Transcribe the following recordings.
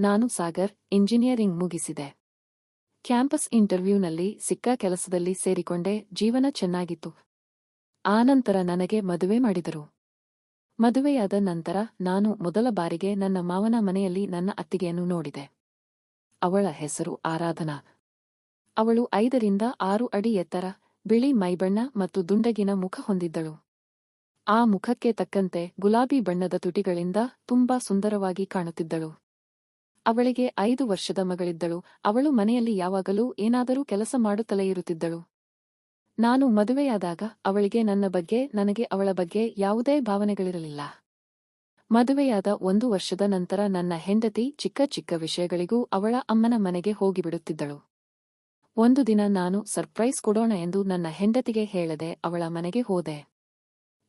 ನಾನು ಸಾಗರ್, ಇಂಜಿನಿಯರಿಂಗ್ ಮುಗಿಸಿದೆ. ಕ್ಯಾಂಪಸ್ ಇಂಟರ್ವ್ಯೂನಲ್ಲಿ ಸಿಕ್ಕ ಕೆಲಸದಲ್ಲಿ ಸೇರಿಕೊಂಡೆ, ಜೀವನ ಚೆನ್ನಾಗಿತ್ತು. ಆನಂತರ ನನಗೆ ಮದುವೆ ಮಾಡಿದರು. ಮದುವೆಯಾದ ನಂತರ ನಾನು ಮೊದಲ ಬಾರಿಗೆ ನನ್ನ ಮಾವನ ಮನೆಯಲ್ಲಿ ನನ್ನ ಅತ್ತಿಗೆಯನ್ನು ನೋಡಿದೆ. ಅವಳ ಹೆಸರು ಆರಾಧನಾ. ಅವಳು ಐದರಿಂದ ಆರು ಅಡಿ ಎತ್ತರ, ಬಿಳಿ ಮೈಬಣ್ಣ ಮತ್ತು ದುಂಡಗಿನ ಮುಖ ಹೊಂದಿದ್ದಳು. ಆ ಮುಖಕ್ಕೆ ತಕ್ಕಂತೆ ಗುಲಾಬಿ ಬಣ್ಣದ ತುಟಿಗಳಿಂದ ತುಂಬಾ ಸುಂದರವಾಗಿ ಕಾಣುತ್ತಿದ್ದಳು. ಅವಳಿಗೆ ಐದು ವರ್ಷದ ಮಗಳಿದ್ದಳು. ಅವಳು ಮನೆಯಲ್ಲಿ ಯಾವಾಗಲೂ ಏನಾದರೂ ಕೆಲಸ ಮಾಡುತ್ತಲೇ ಇರುತ್ತಿದ್ದಳು. ನಾನು ಮದುವೆಯಾದಾಗ ಅವಳಿಗೆ ನನ್ನ ಬಗ್ಗೆ, ನನಗೆ ಅವಳ ಬಗ್ಗೆ ಯಾವುದೇ ಭಾವನೆಗಳಿರಲಿಲ್ಲ. ಮದುವೆಯಾದ ಒಂದು ವರ್ಷದ ನಂತರ ನನ್ನ ಹೆಂಡತಿ ಚಿಕ್ಕ ಚಿಕ್ಕ ವಿಷಯಗಳಿಗೂ ಅವಳ ಅಮ್ಮನ ಮನೆಗೆ ಹೋಗಿಬಿಡುತ್ತಿದ್ದಳು. ಒಂದು ದಿನ ನಾನು ಸರ್ಪ್ರೈಸ್ ಕೊಡೋಣ ಎಂದು ನನ್ನ ಹೆಂಡತಿಗೆ ಹೇಳದೆ ಅವಳ ಮನೆಗೆ ಹೋದೆ.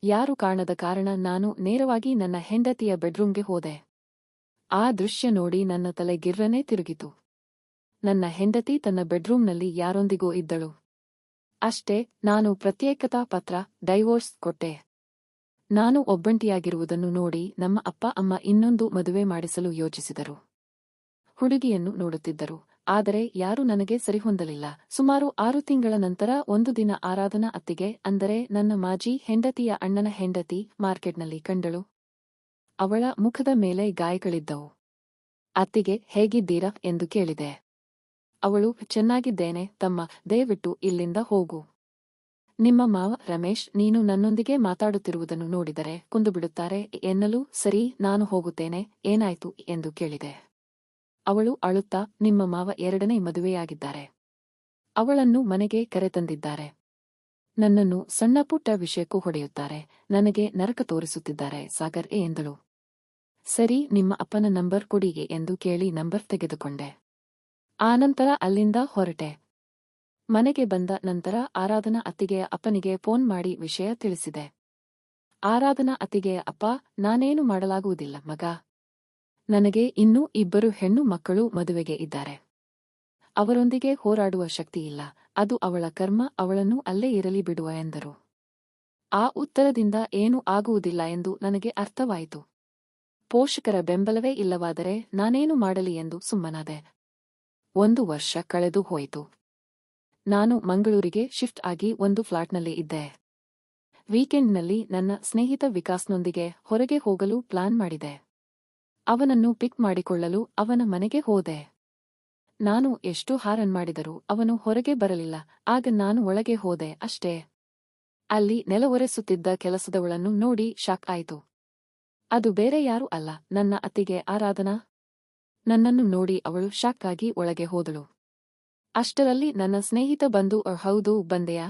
ಯಾರು ಕಾಣದ ಕಾರಣ ನಾನು ನೇರವಾಗಿ ನನ್ನ ಹೆಂಡತಿಯ ಬೆಡ್ರೂಮ್ಗೆ ಹೋದೆ. ಆ ದೃಶ್ಯ ನೋಡಿ ನನ್ನ ತಲೆ ಗಿರ್ರನೆ ತಿರುಗಿತು. ನನ್ನ ಹೆಂಡತಿ ತನ್ನ ಬೆಡ್ರೂಮ್ನಲ್ಲಿ ಯಾರೊಂದಿಗೂ ಇದ್ದಳು. ಅಷ್ಟೇ, ನಾನು ಪ್ರತ್ಯೇಕತಾ ಪತ್ರ, ಡೈವೋರ್ಸ್ ಕೊಟ್ಟೆ. ನಾನು ಒಬ್ಬಂಟಿಯಾಗಿರುವುದನ್ನು ನೋಡಿ ನಮ್ಮ ಅಪ್ಪ, ಅಮ್ಮ ಇನ್ನೊಂದು ಮದುವೆ ಮಾಡಿಸಲು ಯೋಚಿಸಿದರು. ಹುಡುಗಿಯನ್ನು ನೋಡುತ್ತಿದ್ದರು. ಆದರೆ ಯಾರೂ ನನಗೆ ಸರಿಹೊಂದಲಿಲ್ಲ ಸುಮಾರು ಆರು ತಿಂಗಳ ನಂತರ ಒಂದು ದಿನ ಆರಾಧನಾ ಅತ್ತಿಗೆ, ಅಂದರೆ ನನ್ನ ಮಾಜಿ ಹೆಂಡತಿಯ ಅಣ್ಣನ ಹೆಂಡತಿ ಮಾರ್ಕೆಟ್ನಲ್ಲಿ ಕಂಡಳು. ಅವಳ ಮುಖದ ಮೇಲೆ ಗಾಯಗಳಿದ್ದವು. ಅತ್ತಿಗೆ ಹೇಗಿದ್ದೀರಾ ಎಂದು ಕೇಳಿದೆ. ಅವಳು, ಚೆನ್ನಾಗಿದ್ದೇನೆ, ತಮ್ಮ, ದಯವಿಟ್ಟು ಇಲ್ಲಿಂದ ಹೋಗು. ನಿಮ್ಮ ಮಾವ ರಮೇಶ್, ನೀನು ನನ್ನೊಂದಿಗೆ ಮಾತಾಡುತ್ತಿರುವುದನ್ನು ನೋಡಿದರೆ ಕುಂದುಬಿಡುತ್ತಾರೆ. ಎನ್ನಲು, ಸರಿ, ನಾನು ಹೋಗುತ್ತೇನೆ, ಏನಾಯ್ತು? ಎಂದು ಕೇಳಿದೆ. ಅವಳು ಅಳುತ್ತಾ, ನಿಮ್ಮ ಮಾವ ಎರಡನೇ ಮದುವೆಯಾಗಿದ್ದಾರೆ. ಅವಳನ್ನು ಮನೆಗೆ ಕರೆತಂದಿದ್ದಾರೆ. ನನ್ನನ್ನು ಸಣ್ಣಪುಟ್ಟ ವಿಷಯಕ್ಕೂ ಹೊಡೆಯುತ್ತಾರೆ. ನನಗೆ ನರಕ ತೋರಿಸುತ್ತಿದ್ದಾರೆ, ಸಾಗರ್, ಎಂದಳು. ಸರಿ, ನಿಮ್ಮ ಅಪ್ಪನ ನಂಬರ್ ಕೊಡಿಗೆ ಎಂದು ಕೇಳಿ ನಂಬರ್ ತೆಗೆದುಕೊಂಡೆ. ಆನಂತರ ಅಲ್ಲಿಂದ ಹೊರಟೆ. ಮನೆಗೆ ಬಂದ ನಂತರ ಆರಾಧನಾ ಅತ್ತಿಗೆಯ ಅಪ್ಪನಿಗೆ ಫೋನ್ ಮಾಡಿ ವಿಷಯ ತಿಳಿಸಿದೆ. ಆರಾಧನಾ ಅತ್ತಿಗೆಯ ಅಪ್ಪ, ನಾನೇನು ಮಾಡಲಾಗುವುದಿಲ್ಲ, ಮಗ. ನನಗೆ ಇನ್ನೂ ಇಬ್ಬರು ಹೆಣ್ಣು ಮಕ್ಕಳು ಮದುವೆಗೆ ಇದ್ದಾರೆ. ಅವರೊಂದಿಗೆ ಹೋರಾಡುವ ಶಕ್ತಿಯಿಲ್ಲ ಅದು ಅವಳ ಕರ್ಮ, ಅವಳನ್ನು ಅಲ್ಲೇ ಇರಲಿ ಬಿಡುವ ಎಂದರು. ಆ ಉತ್ತರದಿಂದ ಏನೂ ಆಗುವುದಿಲ್ಲ ಎಂದು ನನಗೆ ಅರ್ಥವಾಯಿತು. ಪೋಷಕರ ಬೆಂಬಲವೇ ಇಲ್ಲವಾದರೆ ನಾನೇನು ಮಾಡಲಿ ಎಂದು ಸುಮ್ಮನಾದೆ. ಒಂದು ವರ್ಷ ಕಳೆದು ಹೋಯಿತು. ನಾನು ಮಂಗಳೂರಿಗೆ ಶಿಫ್ಟ್ ಆಗಿ ಒಂದು ಫ್ಲಾಟ್ನಲ್ಲಿ ಇದ್ದೆ. ವೀಕೆಂಡ್ನಲ್ಲಿ ನನ್ನ ಸ್ನೇಹಿತ ವಿಕಾಸ್ನೊಂದಿಗೆ ಹೊರಗೆ ಹೋಗಲು ಪ್ಲಾನ್ ಮಾಡಿದೆ. ಅವನನ್ನು ಪಿಕ್ ಮಾಡಿಕೊಳ್ಳಲು ಅವನ ಮನೆಗೆ ಹೋದೆ. ನಾನು ಎಷ್ಟು ಹಾರನ್ ಮಾಡಿದರೂ ಅವನು ಹೊರಗೆ ಬರಲಿಲ್ಲ, ಆಗ ನಾನು ಒಳಗೆ ಹೋದೆ ಅಷ್ಟೇ. ಅಲ್ಲಿ ನೆಲವೊರೆಸುತ್ತಿದ್ದ ಕೆಲಸದವಳನ್ನು ನೋಡಿ ಶಾಕ್ ಆಯಿತು. ಅದು ಬೇರೆ ಯಾರೂ ಅಲ್ಲ. ನನ್ನ ಅತ್ತಿಗೆ ಆರಾಧನಾ? ನನ್ನನ್ನು ನೋಡಿ ಅವಳು ಶಾಕ್ ಆಗಿ ಒಳಗೆ ಹೋದಳು. ಅಷ್ಟರಲ್ಲಿ ನನ್ನ ಸ್ನೇಹಿತ ಬಂದು "ಅ, ಹೌದು ಬಂದೆಯಾ?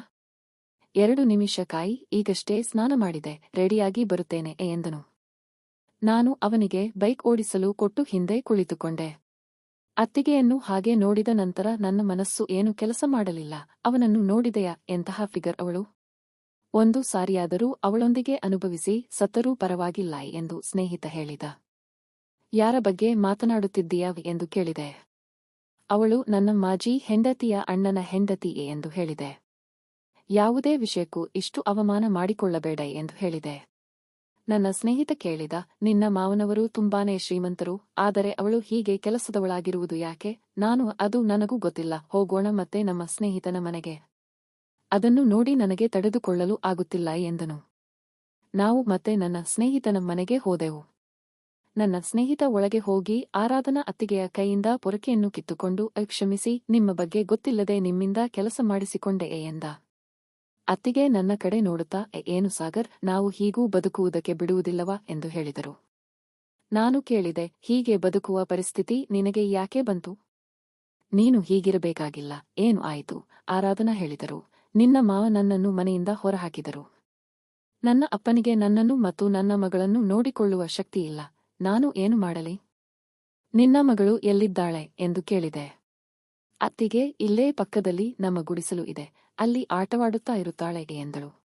ಎರಡು ನಿಮಿಷ ಕಾಯಿ ಈಗಷ್ಟೇ ಸ್ನಾನ ಮಾಡಿದೆ ರೆಡಿಯಾಗಿ ಬರುತ್ತೇನೆ ಎಂದನು. ನಾನು ಅವನಿಗೆ ಬೈಕ್ ಓಡಿಸಲು ಕೊಟ್ಟು ಹಿಂದೆ ಕುಳಿತುಕೊಂಡೆ. ಅತ್ತಿಗೆಯನ್ನು ಹಾಗೆ ನೋಡಿದ ನಂತರ ನನ್ನ ಮನಸ್ಸು ಏನು ಕೆಲಸ ಮಾಡಲಿಲ್ಲ. ಅವನನ್ನು ನೋಡಿದೆಯಾ? ಎಂತಹ ಫಿಗರ್ ಅವಳು. ಒಂದು ಸಾರಿಯಾದರೂ ಅವಳೊಂದಿಗೆ ಅನುಭವಿಸಿ ಸತ್ತರೂ ಪರವಾಗಿಲ್ಲ ಎಂದು ಸ್ನೇಹಿತ ಹೇಳಿದ. ಯಾರ ಬಗ್ಗೆ ಮಾತನಾಡುತ್ತಿದ್ದೀಯಾ ಎಂದು ಕೇಳಿದೆ. ಅವಳು, ನನ್ನ ಮಾಜಿ ಹೆಂಡತಿಯ ಅಣ್ಣನ ಹೆಂಡತಿಯೇ ಎಂದು ಹೇಳಿದೆ. ಯಾವುದೇ ವಿಷಯಕ್ಕೂ ಇಷ್ಟು ಅವಮಾನ ಮಾಡಿಕೊಳ್ಳಬೇಡ ಎಂದು ಹೇಳಿದೆ. ನನ್ನ ಸ್ನೇಹಿತ ಕೇಳಿದ, ನಿನ್ನ ಮಾವನವರು ತುಂಬಾನೇ ಶ್ರೀಮಂತರು, ಆದರೆ ಅವಳು ಹೀಗೆ ಕೆಲಸದವಳಾಗಿರುವುದು ಯಾಕೆ? ನಾನು, ಅದು ನನಗೂ ಗೊತ್ತಿಲ್ಲ. ಹೋಗೋಣ ಮತ್ತೆ ನಮ್ಮ ಸ್ನೇಹಿತನ ಮನೆಗೆ. ಅದನ್ನು ನೋಡಿ ನನಗೆ ತಡೆದುಕೊಳ್ಳಲು ಆಗುತ್ತಿಲ್ಲ ಎಂದನು. ನಾವು ಮತ್ತೆ ನನ್ನ ಸ್ನೇಹಿತನ ಮನೆಗೆ ಹೋದೆವು. ನನ್ನ ಸ್ನೇಹಿತ ಒಳಗೆ ಹೋಗಿ ಆರಾಧನಾ ಅತ್ತಿಗೆಯ ಕೈಯಿಂದ ಪೊರಕೆಯನ್ನು ಕಿತ್ತುಕೊಂಡು "ಅ, ಕ್ಷಮಿಸಿ ನಿಮ್ಮ ಬಗ್ಗೆ ಗೊತ್ತಿಲ್ಲದೆ ನಿಮ್ಮಿಂದ ಕೆಲಸ ಮಾಡಿಸಿಕೊಂಡೆ ಎಂದ. ಅತ್ತಿಗೆ ನನ್ನ ಕಡೆ ನೋಡುತ್ತಾ "ಎ, ಏನು ಸಾಗರ್ ನಾವು ಹೀಗೂ ಬದುಕುವುದಕ್ಕೆ ಬಿಡುವುದಿಲ್ಲವಾ? ಎಂದು ಹೇಳಿದರು. ನಾನು ಕೇಳಿದೆ ಹೀಗೆ ಬದುಕುವ ಪರಿಸ್ಥಿತಿ ನಿನಗೆ ಯಾಕೆ ಬಂತು? ನೀನು ಹೀಗಿರಬೇಕಾಗಿಲ್ಲ ಏನು ಆಯಿತು? ಆರಾಧನಾ ಹೇಳಿದರು. ನಿನ್ನ ಮಾವ ನನ್ನನ್ನು ಮನೆಯಿಂದ ಹೊರಹಾಕಿದರು. ನನ್ನ ಅಪ್ಪನಿಗೆ ನನ್ನನ್ನು ಮತ್ತು ನನ್ನ ಮಗಳನ್ನು ನೋಡಿಕೊಳ್ಳುವ ಶಕ್ತಿಯಿಲ್ಲ ನಾನು ಏನು ಮಾಡಲಿ? ನಿನ್ನ ಮಗಳು ಎಲ್ಲಿದ್ದಾಳೆ ಎಂದು ಕೇಳಿದೆ. ಅತ್ತಿಗೆ, ಇಲ್ಲೇ ಪಕ್ಕದಲ್ಲಿ ನಮ್ಮ ಗುಡಿಸಲು ಇದೆ. ಅಲ್ಲಿ ಆಟವಾಡುತ್ತಾ ಇರುತ್ತಾಳೆ ಎಂದಳು.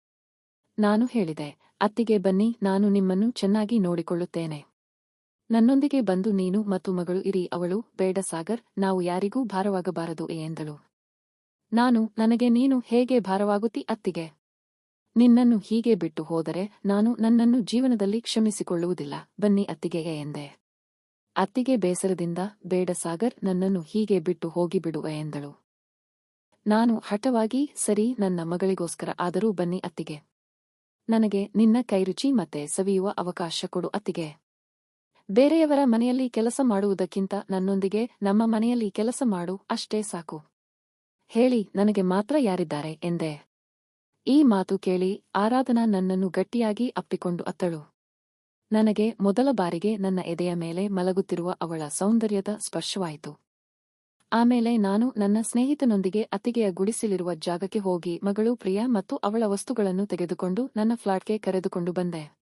ನಾನು ಹೇಳಿದೆ, ಅತ್ತಿಗೆ ಬನ್ನಿ, ನಾನು ನಿಮ್ಮನ್ನು ಚೆನ್ನಾಗಿ ನೋಡಿಕೊಳ್ಳುತ್ತೇನೆ. ನನ್ನೊಂದಿಗೆ ಬಂದು ನೀನು ಮತ್ತು ಮಗಳು ಇರಿ, ಅವಳು, ಬೇಡ ಸಾಗರ್, ನಾವು ಯಾರಿಗೂ ಭಾರವಾಗಬಾರದು ಎಂದಳು. ನಾನು ನನಗೆ ನೀನು ಹೇಗೆ ಭಾರವಾಗುತ್ತಿ ಅತ್ತಿಗೆ? ನಿನ್ನನ್ನು ಹೀಗೆ ಬಿಟ್ಟು ಹೋದರೆ ನಾನು ನನ್ನನ್ನು ಜೀವನದಲ್ಲಿ ಕ್ಷಮಿಸಿಕೊಳ್ಳುವುದಿಲ್ಲ, ಬನ್ನಿ ಅತ್ತಿಗೆಗೆ ಎಂದೆ. ಅತ್ತಿಗೆ ಬೇಸರದಿಂದ, ಬೇಡ ಸಾಗರ್, ನನ್ನನ್ನು ಹೀಗೆ ಬಿಟ್ಟು ಹೋಗಿಬಿಡುವ ಎಂದಳು. ನಾನು ಹಠವಾಗಿ, ಸರಿ, ನನ್ನ ಮಗಳಿಗೋಸ್ಕರ ಆದರೂ ಬನ್ನಿ ಅತ್ತಿಗೆ. ನನಗೆ ನಿನ್ನ ಕೈರುಚಿ ಮತ್ತೆ ಸವಿಯುವ ಅವಕಾಶ ಕೊಡು ಅತ್ತಿಗೆ. ಬೇರೆಯವರ ಮನೆಯಲ್ಲಿ ಕೆಲಸ ಮಾಡುವುದಕ್ಕಿಂತ ನನ್ನೊಂದಿಗೆ ನಮ್ಮ ಮನೆಯಲ್ಲಿ ಕೆಲಸ ಮಾಡು, ಅಷ್ಟೇ ಸಾಕು. ಹೇಳಿ, ನನಗೆ ಮಾತ್ರ ಯಾರಿದ್ದಾರೆ? ಎಂದೆ. ಈ ಮಾತು ಕೇಳಿ ಆರಾಧನಾ ನನ್ನನ್ನು ಗಟ್ಟಿಯಾಗಿ ಅಪ್ಪಿಕೊಂಡು ಅತ್ತಳು. ನನಗೆ ಮೊದಲ ಬಾರಿಗೆ ನನ್ನ ಎದೆಯ ಮೇಲೆ ಮಲಗುತ್ತಿರುವ ಅವಳ ಸೌಂದರ್ಯದ ಸ್ಪರ್ಶವಾಯಿತು. ಆಮೇಲೆ ನಾನು ನನ್ನ ಸ್ನೇಹಿತನೊಂದಿಗೆ ಅತಿಗೆಯ ಗುಡಿಸಲಿರುವ ಜಾಗಕ್ಕೆ ಹೋಗಿ ಮಗಳು ಪ್ರಿಯಾ ಮತ್ತು ಅವಳ ವಸ್ತುಗಳನ್ನು ತೆಗೆದುಕೊಂಡು ನನ್ನ ಫ್ಲಾಟ್ಗೆ ಕರೆದುಕೊಂಡು ಬಂದೆ.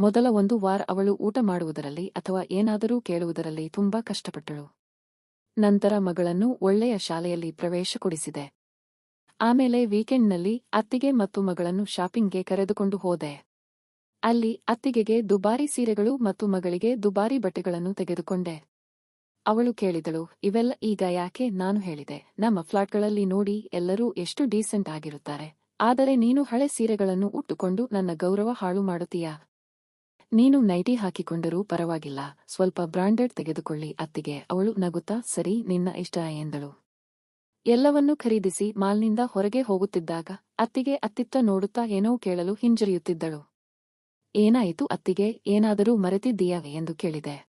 ಮೊದಲ ಒಂದು ವಾರ ಅವಳು ಊಟ ಮಾಡುವುದರಲ್ಲಿ ಅಥವಾ ಏನಾದರೂ ಕೇಳುವುದರಲ್ಲಿ ತುಂಬಾ ಕಷ್ಟಪಟ್ಟಳು. ನಂತರ ಮಗಳನ್ನು ಒಳ್ಳೆಯ ಶಾಲೆಯಲ್ಲಿ ಪ್ರವೇಶ ಕೊಡಿಸಿದೆ. ಆಮೇಲೆ ವೀಕೆಂಡ್ನಲ್ಲಿ ಅತ್ತಿಗೆ ಮತ್ತು ಮಗಳನ್ನು ಶಾಪಿಂಗ್ಗೆ ಕರೆದುಕೊಂಡು ಹೋದೆ. ಅಲ್ಲಿ ಅತ್ತಿಗೆಗೆ ದುಬಾರಿ ಸೀರೆಗಳು ಮತ್ತು ಮಗಳಿಗೆ ದುಬಾರಿ ಬಟ್ಟೆಗಳನ್ನು ತೆಗೆದುಕೊಂಡೆ. ಅವಳು ಕೇಳಿದಳು, ಇವೆಲ್ಲ ಈಗ ಯಾಕೆ? ನಾನು ಹೇಳಿದೆ, ನಮ್ಮ ಫ್ಲಾಟ್ಗಳಲ್ಲಿ ನೋಡಿ ಎಲ್ಲರೂ ಎಷ್ಟು ಡೀಸೆಂಟ್ ಆಗಿರುತ್ತಾರೆ. ಆದರೆ ನೀನು ಹಳೆ ಸೀರೆಗಳನ್ನು ಉಟ್ಟುಕೊಂಡು ನನ್ನ ಗೌರವ ಹಾಳು ಮಾಡುತ್ತೀಯಾ? ನೀನು ನೈಟಿ ಹಾಕಿಕೊಂಡರೂ ಪರವಾಗಿಲ್ಲ. ಸ್ವಲ್ಪ ಬ್ರಾಂಡೆಡ್ ತೆಗೆದುಕೊಳ್ಳಿ ಅತ್ತಿಗೆ. ಅವಳು ನಗುತ್ತಾ, ಸರಿ, ನಿನ್ನ ಇಷ್ಟ ಎಂದಳು. ಎಲ್ಲವನ್ನೂ ಖರೀದಿಸಿ ಮಾಲ್ನಿಂದ ಹೊರಗೆ ಹೋಗುತ್ತಿದ್ದಾಗ ಅತ್ತಿಗೆ ಅತ್ತಿತ್ತ ನೋಡುತ್ತಾ ಏನೋ ಕೇಳಲು ಹಿಂಜರಿಯುತ್ತಿದ್ದಳು. ಏನಾಯಿತು ಅತ್ತಿಗೆ? ಏನಾದರೂ ಮರೆತಿದ್ದೀಯಾ? ಎಂದು ಕೇಳಿದೆ.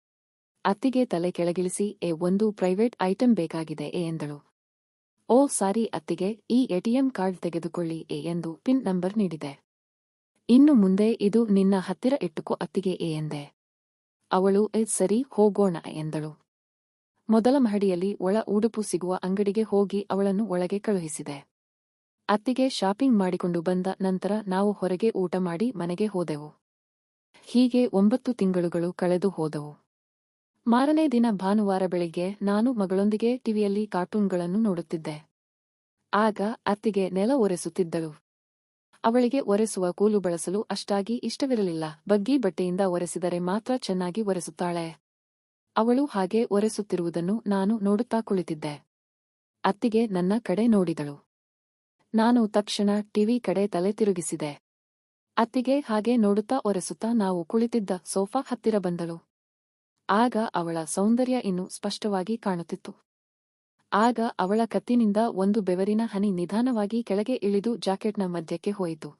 ಅತ್ತಿಗೆ ತಲೆ ಕೆಳಗಿಳಿಸಿ ಎ ಒಂದು ಪ್ರೈವೇಟ್ ಐಟಂ ಬೇಕಾಗಿದೆ ಎ ಎಂದಳು. ಓ, ಸಾರಿ ಅತ್ತಿಗೆ, ಈ ಎಟಿಎಂ ಕಾರ್ಡ್ ತೆಗೆದುಕೊಳ್ಳಿ ಎ ಎಂದು ಪಿನ್ ನಂಬರ್ ನೀಡಿದೆ. ಇನ್ನು ಮುಂದೆ ಇದು ನಿನ್ನ ಹತ್ತಿರ ಇಟ್ಟುಕೋ ಅತ್ತಿಗೆ ಏ ಎಂದೆ. ಅವಳು ಎ ಸರಿ, ಹೋಗೋಣ, ಎಂದಳು. ಮೊದಲ ಮಹಡಿಯಲ್ಲಿ ಒಳ ಉಡುಪು ಸಿಗುವ ಅಂಗಡಿಗೆ ಹೋಗಿ ಅವಳನ್ನು ಒಳಗೆ ಕಳುಹಿಸಿದೆ. ಅತ್ತಿಗೆ ಶಾಪಿಂಗ್ ಮಾಡಿಕೊಂಡು ಬಂದ ನಂತರ ನಾವು ಹೊರಗೆ ಊಟ ಮಾಡಿ ಮನೆಗೆ ಹೋದೆವು. ಹೀಗೆ ಒಂಬತ್ತು ತಿಂಗಳುಗಳು ಕಳೆದು ಹೋದವು. ಮಾರನೇ ದಿನ ಭಾನುವಾರ ಬೆಳಿಗ್ಗೆ ನಾನು ಮಗಳೊಂದಿಗೆ ಟಿವಿಯಲ್ಲಿ ಕಾರ್ಟೂನ್ಗಳನ್ನು ನೋಡುತ್ತಿದ್ದೆ. ಆಗ ಅತ್ತಿಗೆ ನೆಲ ಒರೆಸುತ್ತಿದ್ದಳು. ಅವಳಿಗೆ ಒರೆಸುವ ಕೂಲು ಬಳಸಲು ಅಷ್ಟಾಗಿ ಇಷ್ಟವಿರಲಿಲ್ಲ. ಬಗ್ಗಿ ಬಟ್ಟೆಯಿಂದ ಒರೆಸಿದರೆ ಮಾತ್ರ ಚೆನ್ನಾಗಿ ಒರೆಸುತ್ತಾಳೆ. ಅವಳು ಹಾಗೆ ಒರೆಸುತ್ತಿರುವುದನ್ನು ನಾನು ನೋಡುತ್ತಾ ಕುಳಿತಿದ್ದೆ. ಅತ್ತಿಗೆ ನನ್ನ ಕಡೆ ನೋಡಿದಳು. ನಾನು ತಕ್ಷಣ ಟಿವಿ ಕಡೆ ತಲೆ ತಿರುಗಿಸಿದೆ. ಅತ್ತಿಗೆ ಹಾಗೆ ನೋಡುತ್ತಾ ಒರೆಸುತ್ತಾ ನಾವು ಕುಳಿತಿದ್ದ ಸೋಫಾ ಹತ್ತಿರ ಬಂದಳು. ಆಗ ಅವಳ ಸೌಂದರ್ಯ ಇನ್ನೂ ಸ್ಪಷ್ಟವಾಗಿ ಕಾಣುತ್ತಿತ್ತು. ಆಗ ಅವಳ ಕತ್ತಿನಿಂದ ಒಂದು ಬೆವರಿನ ಹನಿ ನಿಧಾನವಾಗಿ ಕೆಳಗೆ ಇಳಿದು ಜಾಕೆಟ್ನ ಮಧ್ಯಕ್ಕೆ ಹೋಯಿತು.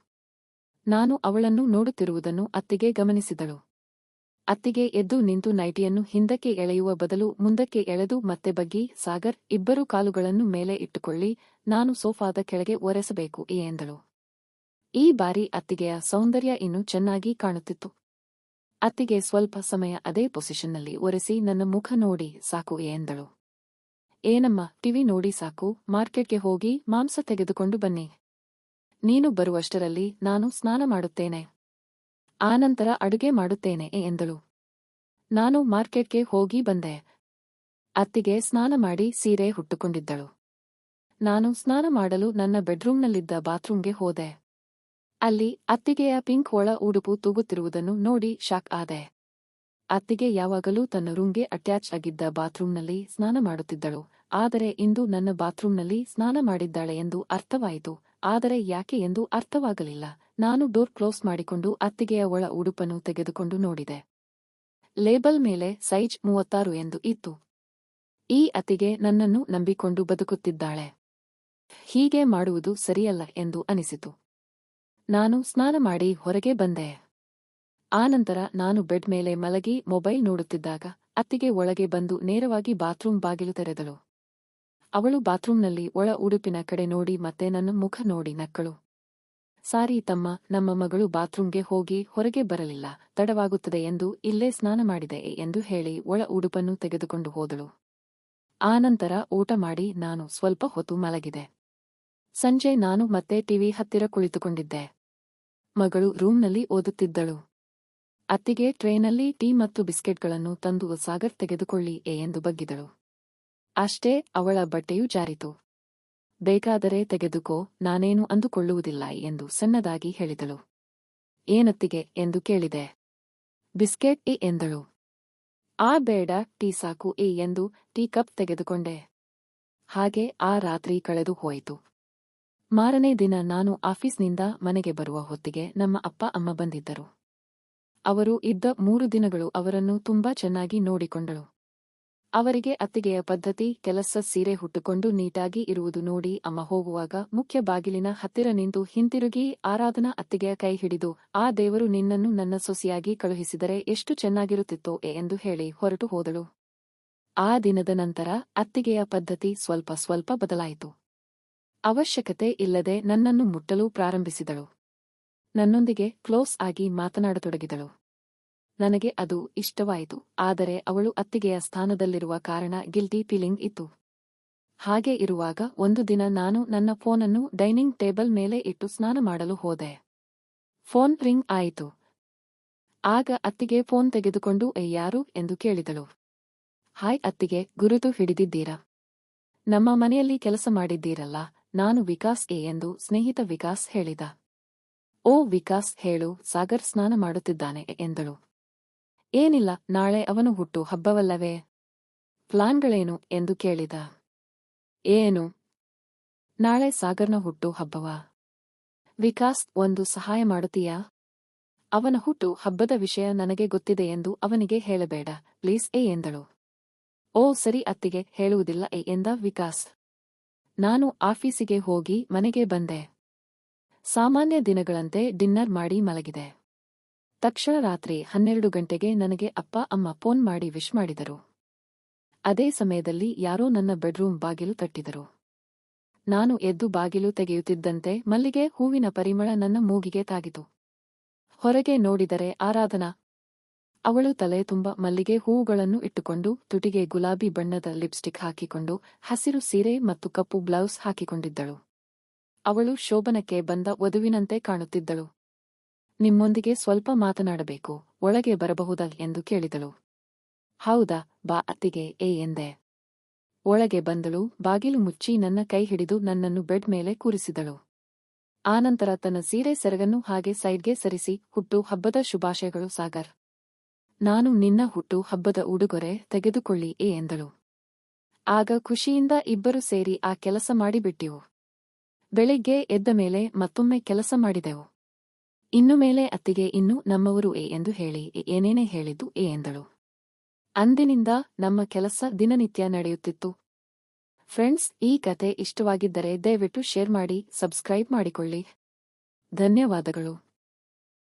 ನಾನು ಅವಳನ್ನು ನೋಡುತ್ತಿರುವುದನ್ನು ಅತ್ತಿಗೆ ಗಮನಿಸಿದಳು. ಅತ್ತಿಗೆ ಎದ್ದು ನಿಂತು ನೈಟಿಯನ್ನು ಹಿಂದಕ್ಕೆ ಎಳೆಯುವ ಬದಲು ಮುಂದಕ್ಕೆ ಎಳೆದು ಮತ್ತೆ ಬಗ್ಗಿ, ಸಾಗರ್, ಇಬ್ಬರು ಕಾಲುಗಳನ್ನು ಮೇಲೆ ಇಟ್ಟುಕೊಳ್ಳಿ, ನಾನು ಸೋಫಾದ ಕೆಳಗೆ ಒರೆಸಬೇಕು ಎಂದಳು. ಈ ಬಾರಿ ಅತ್ತಿಗೆಯ ಸೌಂದರ್ಯ ಇನ್ನೂ ಚೆನ್ನಾಗಿ ಕಾಣುತ್ತಿತ್ತು. ಅತ್ತಿಗೆ ಸ್ವಲ್ಪ ಸಮಯ ಅದೇ ಪೊಸಿಷನ್ನಲ್ಲಿ ಒರೆಸಿ, ನನ್ನ ಮುಖ ನೋಡಿ, ಸಾಕು ಎಂದಳು. ಏನಮ್ಮ, ಟಿವಿ ನೋಡಿ ಸಾಕು, ಮಾರ್ಕೆಟ್ಗೆ ಹೋಗಿ ಮಾಂಸ ತೆಗೆದುಕೊಂಡು ಬನ್ನಿ. ನೀನು ಬರುವಷ್ಟರಲ್ಲಿ ನಾನು ಸ್ನಾನ ಮಾಡುತ್ತೇನೆ. ಆನಂತರ ಅಡುಗೆ ಮಾಡುತ್ತೇನೆ ಎಂದಳು. ನಾನು ಮಾರ್ಕೆಟ್ಗೆ ಹೋಗಿ ಬಂದೆ. ಅತ್ತಿಗೆ ಸ್ನಾನ ಮಾಡಿ ಸೀರೆ ಹುಟ್ಟುಕೊಂಡಿದ್ದಳು ನಾನು ಸ್ನಾನ ಮಾಡಲು ನನ್ನ ಬೆಡ್ರೂಮ್ನಲ್ಲಿದ್ದ ಬಾತ್ರೂಮ್ಗೆ ಹೋದೆ. ಅಲ್ಲಿ ಅತ್ತಿಗೆಯ ಪಿಂಕ್ ಒಳ ಉಡುಪು ತೂಗುತ್ತಿರುವುದನ್ನು ನೋಡಿ ಶಾಕ್ ಆದೆ. ಅತ್ತಿಗೆ ಯಾವಾಗಲೂ ತನ್ನ ರೂಮ್ಗೆ ಅಟ್ಯಾಚ್ ಆಗಿದ್ದ ಬಾತ್ರೂಮ್ನಲ್ಲಿ ಸ್ನಾನ ಮಾಡುತ್ತಿದ್ದಳು. ಆದರೆ ಇಂದು ನನ್ನ ಬಾತ್ರೂಮ್ನಲ್ಲಿ ಸ್ನಾನ ಮಾಡಿದ್ದಾಳೆ ಎಂದು ಅರ್ಥವಾಯಿತು. ಆದರೆ ಯಾಕೆ ಎಂದು ಅರ್ಥವಾಗಲಿಲ್ಲ. ನಾನು ಡೋರ್ ಕ್ಲೋಸ್ ಮಾಡಿಕೊಂಡು ಅತ್ತಿಗೆಯ ಒಳ ಉಡುಪನ್ನು ತೆಗೆದುಕೊಂಡು ನೋಡಿದೆ. ಲೇಬಲ್ ಮೇಲೆ ಸೈಜ್ ಮೂವತ್ತಾರು ಎಂದು ಇತ್ತು. ಈ ಅತ್ತಿಗೆ ನನ್ನನ್ನು ನಂಬಿಕೊಂಡು ಬದುಕುತ್ತಿದ್ದಾಳೆ. ಹೀಗೆ ಮಾಡುವುದು ಸರಿಯಲ್ಲ ಎಂದು ಅನಿಸಿತು. ನಾನು ಸ್ನಾನ ಮಾಡಿ ಹೊರಗೆ ಬಂದೆ. ಆನಂತರ ನಾನು ಬೆಡ್ ಮೇಲೆ ಮಲಗಿ ಮೊಬೈಲ್ ನೋಡುತ್ತಿದ್ದಾಗ ಅತ್ತಿಗೆ ಒಳಗೆ ಬಂದು ನೇರವಾಗಿ ಬಾತ್ರೂಮ್ ಬಾಗಿಲು ತೆರೆದಳು. ಅವಳು ಬಾತ್ರೂಮ್ನಲ್ಲಿ ಒಳ ಉಡುಪಿನ ಕಡೆ ನೋಡಿ ಮತ್ತೆ ನನ್ನ ಮುಖ ನೋಡಿ ನಕ್ಕಳು. ಸಾರಿ ತಮ್ಮ, ನಮ್ಮ ಮಗಳು ಬಾತ್ರೂಮ್ಗೆ ಹೋಗಿ ಹೊರಗೆ ಬರಲಿಲ್ಲ, ತಡವಾಗುತ್ತದೆ ಎಂದು ಇಲ್ಲೇ ಸ್ನಾನ ಮಾಡಿದೆ ಎಂದು ಹೇಳಿ ಒಳ ಉಡುಪನ್ನು ತೆಗೆದುಕೊಂಡು ಹೋದಳು. ಆನಂತರ ಊಟ ಮಾಡಿ ನಾನು ಸ್ವಲ್ಪ ಹೊತ್ತು ಮಲಗಿದೆ. ಸಂಜೆ ನಾನು ಮತ್ತೆ ಟಿವಿ ಹತ್ತಿರ ಕುಳಿತುಕೊಂಡಿದ್ದೆ. ಮಗಳು ರೂಮ್ನಲ್ಲಿ ಓದುತ್ತಿದ್ದಳು. ಅತ್ತಿಗೆ ಟ್ರೇನಲ್ಲಿ ಟೀ ಮತ್ತು ಬಿಸ್ಕೆಟ್ಗಳನ್ನು ತಂದು ಸಾಗರ್ ತೆಗೆದುಕೊಳ್ಳಿ ಎಂದು ಬಗ್ಗಿದಳು. ಅಷ್ಟೇ ಅವಳ ಬಟ್ಟೆಯು ಜಾರಿತು. ಬೇಕಾದರೆ ತೆಗೆದುಕೋ, ನಾನೇನು ಅಂದುಕೊಳ್ಳುವುದಿಲ್ಲ ಎಂದು ಸಣ್ಣದಾಗಿ ಹೇಳಿದಳು. ಏನತ್ತಿಗೆ ಎಂದು ಕೇಳಿದೆ. ಬಿಸ್ಕೆಟ್ ಇ ಎಂದಳು. ಆ ಬೇಡ, ಟೀ ಸಾಕು ಎ ಎಂದು ಟೀ ಕಪ್ ತೆಗೆದುಕೊಂಡೆ. ಹಾಗೆ ಆ ರಾತ್ರಿ ಕಳೆದು ಹೋಯಿತು. ಮಾರನೇ ದಿನ ನಾನು ಆಫೀಸ್ನಿಂದ ಮನೆಗೆ ಬರುವ ಹೊತ್ತಿಗೆ ನಮ್ಮ ಅಪ್ಪ, ಅಮ್ಮ ಬಂದಿದ್ದರು. ಅವರು ಇದ್ದ ಮೂರು ದಿನಗಳು ಅವರನ್ನು ತುಂಬಾ ಚೆನ್ನಾಗಿ ನೋಡಿಕೊಂಡಳು. ಅವರಿಗೆ ಅತ್ತಿಗೆಯ ಪದ್ಧತಿ, ಕೆಲಸ ಸೀರೆ ಹುಟ್ಟುಕೊಂಡು ನೀಟಾಗಿ ಇರುವುದು ನೋಡಿ ಅಮ್ಮ ಹೋಗುವಾಗ ಮುಖ್ಯ ಬಾಗಿಲಿನ ಹತ್ತಿರ ನಿಂತು ಹಿಂತಿರುಗಿ ಆರಾಧನಾ ಅತ್ತಿಗೆಯ ಕೈ ಹಿಡಿದು, ಆ ದೇವರು ನಿನ್ನನ್ನು ನನ್ನ ಸೊಸೆಯಾಗಿ ಕಳುಹಿಸಿದರೆ ಎಷ್ಟು ಚೆನ್ನಾಗಿರುತ್ತಿತ್ತೋ ಎಂದು ಹೇಳಿ ಹೊರಟು ಹೋದಳು. ಆ ದಿನದ ನಂತರ ಅತ್ತಿಗೆಯ ಪದ್ಧತಿ ಸ್ವಲ್ಪ ಸ್ವಲ್ಪ ಬದಲಾಯಿತು. ಅವಶ್ಯಕತೆ ಇಲ್ಲದೆ ನನ್ನನ್ನು ಮುಟ್ಟಲು ಪ್ರಾರಂಭಿಸಿದಳು. ನನ್ನೊಂದಿಗೆ ಕ್ಲೋಸ್ ಆಗಿ ಮಾತನಾಡತೊಡಗಿದಳು. ನನಗೆ ಅದು ಇಷ್ಟವಾಯಿತು ಆದರೆ ಅವಳು ಅತ್ತಿಗೆಯ ಸ್ಥಾನದಲ್ಲಿರುವ ಕಾರಣ ಗಿಲ್ಟಿ ಫೀಲಿಂಗ್ ಇತ್ತು. ಹಾಗೆ ಇರುವಾಗ ಒಂದು ದಿನ ನಾನು ನನ್ನ ಫೋನನ್ನು ಡೈನಿಂಗ್ ಟೇಬಲ್ ಮೇಲೆ ಇಟ್ಟು ಸ್ನಾನ ಮಾಡಲು ಹೋದೆ. ಫೋನ್ ರಿಂಗ್ ಆಯಿತು. ಆಗ ಅತ್ತಿಗೆ ಫೋನ್ ತೆಗೆದುಕೊಂಡು "ಏ, ಯಾರು? ಎಂದು ಕೇಳಿದಳು. ಹಾಯ್ ಅತ್ತಿಗೆ ಗುರುತು ಹಿಡಿದಿದ್ದೀರಾ? ನಮ್ಮ ಮನೆಯಲ್ಲಿ ಕೆಲಸ ಮಾಡಿದ್ದೀರಲ್ಲ ನಾನು ವಿಕಾಸ್ ಎ ಎಂದು ಸ್ನೇಹಿತ ವಿಕಾಸ್ ಹೇಳಿದ. ಓ ವಿಕಾಸ್ ಹೇಳು ಸಾಗರ್ ಸ್ನಾನ ಮಾಡುತ್ತಿದ್ದಾನೆ ಎಂದಳು. ಏನಿಲ್ಲ, ನಾಳೆ ಅವನು ಹುಟ್ಟು ಹಬ್ಬವಲ್ಲವೇ? ಪ್ಲಾನ್ಗಳೇನು ಎಂದು ಕೇಳಿದ. ಏನು? ನಾಳೆ ಸಾಗರ್ನ ಹುಟ್ಟು ಹಬ್ಬವ? ವಿಕಾಸ್, ಒಂದು ಸಹಾಯ ಮಾಡುತ್ತೀಯಾ? ಅವನ ಹುಟ್ಟು ಹಬ್ಬದ ವಿಷಯ ನನಗೆ ಗೊತ್ತಿದೆ ಎಂದು ಅವನಿಗೆ ಹೇಳಬೇಡ, ಪ್ಲೀಸ್ ಏ ಎಂದಳು. ಓ ಸರಿ ಅತ್ತಿಗೆ, ಹೇಳುವುದಿಲ್ಲ ಎ ಎಂದ ವಿಕಾಸ್. ನಾನು ಆಫೀಸಿಗೆ ಹೋಗಿ ಮನೆಗೆ ಬಂದೆ. ಸಾಮಾನ್ಯ ದಿನಗಳಂತೆ ಡಿನ್ನರ್ ಮಾಡಿ ಮಲಗಿದೆ. ತಕ್ಷಣ ರಾತ್ರಿ ಹನ್ನೆರಡು ಗಂಟೆಗೆ ನನಗೆ ಅಪ್ಪ, ಅಮ್ಮ ಫೋನ್ ಮಾಡಿ ವಿಶ್ ಮಾಡಿದರು. ಅದೇ ಸಮಯದಲ್ಲಿ ಯಾರೋ ನನ್ನ ಬೆಡ್ರೂಮ್ ಬಾಗಿಲು ತಟ್ಟಿದರು. ನಾನು ಎದ್ದು ಬಾಗಿಲು ತೆಗೆಯುತ್ತಿದ್ದಂತೆ ಮಲ್ಲಿಗೆ ಹೂವಿನ ಪರಿಮಳ ನನ್ನ ಮೂಗಿಗೆ ತಾಗಿತು. ಹೊರಗೆ ನೋಡಿದರೆ ಆರಾಧನಾ, ಅವಳು ತಲೆ ತುಂಬ ಮಲ್ಲಿಗೆ ಹೂವುಗಳನ್ನು ಇಟ್ಟುಕೊಂಡು ತುಟಿಗೆ ಗುಲಾಬಿ ಬಣ್ಣದ ಲಿಪ್ಸ್ಟಿಕ್ ಹಾಕಿಕೊಂಡು ಹಸಿರು ಸೀರೆ ಮತ್ತು ಕಪ್ಪು ಬ್ಲೌಸ್ ಹಾಕಿಕೊಂಡಿದ್ದಳು. ಅವಳು ಶೋಭನಕ್ಕೆ ಬಂದ ವಧುವಿನಂತೆ ಕಾಣುತ್ತಿದ್ದಳು. ನಿಮ್ಮೊಂದಿಗೆ ಸ್ವಲ್ಪ ಮಾತನಾಡಬೇಕು, ಒಳಗೆ ಬರಬಹುದಾ ಎಂದು ಕೇಳಿದಳು. ಹೌದಾ, ಬಾ ಅತ್ತಿಗೆ, ಏ ಎಂದೆ. ಒಳಗೆ ಬಂದಳು, ಬಾಗಿಲು ಮುಚ್ಚಿ ನನ್ನ ಕೈ ಹಿಡಿದು ನನ್ನನ್ನು ಬೆಡ್ ಮೇಲೆ ಕೂರಿಸಿದಳು. ಆನಂತರ ತನ್ನ ಸೀರೆ ಸೆರಗನ್ನು ಹಾಗೆ ಸೈಡ್ಗೆ ಸರಿಸಿ, ಹುಟ್ಟು ಹಬ್ಬದ ಶುಭಾಶಯಗಳು ಸಾಗರ್. ನಾನು ನಿನ್ನ ಹುಟ್ಟು ಹಬ್ಬದ ಉಡುಗೊರೆ ತೆಗೆದುಕೊಳ್ಳಿ, ಏ ಎಂದಳು. ಆಗ ಖುಷಿಯಿಂದ ಇಬ್ಬರು ಸೇರಿ ಆ ಕೆಲಸ ಮಾಡಿಬಿಟ್ಟೆವು. ಬೆಳಿಗ್ಗೆ ಎದ್ದ ಮೇಲೆ ಮತ್ತೊಮ್ಮೆ ಕೆಲಸ ಮಾಡಿದೆವು. ಇನ್ನು ಮೇಲೆ ಅತ್ತಿಗೆ ಇನ್ನು ನಮ್ಮವರು ಎ ಎಂದು ಹೇಳಿ ಏನೇನೆ ಹೇಳಿದ್ದು ಎ ಎಂದಳು. ಅಂದಿನಿಂದ ನಮ್ಮ ಕೆಲಸ ದಿನನಿತ್ಯ ನಡೆಯುತ್ತಿತ್ತು. ಫ್ರೆಂಡ್ಸ್, ಈ ಕತೆ ಇಷ್ಟವಾಗಿದ್ದರೆ ದಯವಿಟ್ಟು ಶೇರ್ ಮಾಡಿ, ಸಬ್ಸ್ಕ್ರೈಬ್ ಮಾಡಿಕೊಳ್ಳಿ. ಧನ್ಯವಾದಗಳು.